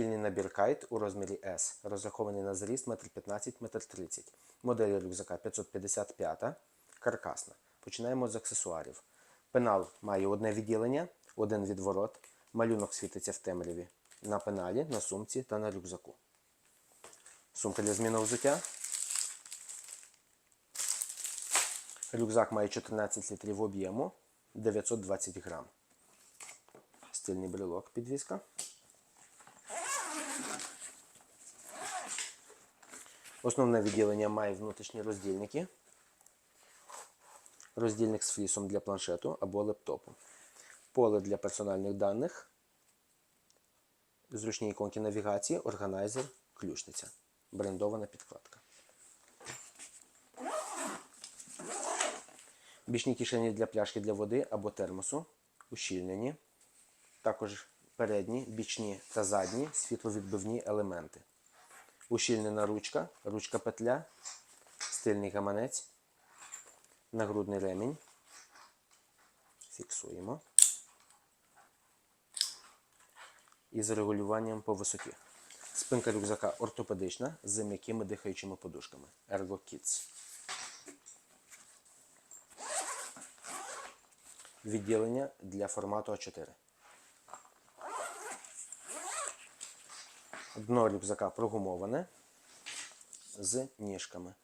Шкільний набір кайт у розмірі S, розрахований на зріст 1,15 1,30 м. Модель рюкзака 555, каркасна. Починаємо з аксесуарів. Пенал має одне відділення, один відворот. Малюнок світиться в темряві на пеналі, на сумці та на рюкзаку. Сумка для зміни взуття. Рюкзак має 14 літрів об'єму, 920 грам. Стильний брелок підвіска. Основне відділення має внутрішні роздільники. Роздільник з флісом для планшету або лептопу. Поле для персональних даних. Зручні іконки навігації, органайзер, ключниця. Брендована підкладка. Бічні кишені для пляшки для води або термосу. Ущільнені. Також передні, бічні та задні світловідбивні елементи. Ущільнена ручка, ручка петля, стильний гаманець, нагрудний ремінь. Фіксуємо. І з регулюванням по висоті. Спинка рюкзака ортопедична з м'якими дихаючими подушками. Ergo Kids. Відділення для формату А4. Дно рюкзака прогумоване з ніжками.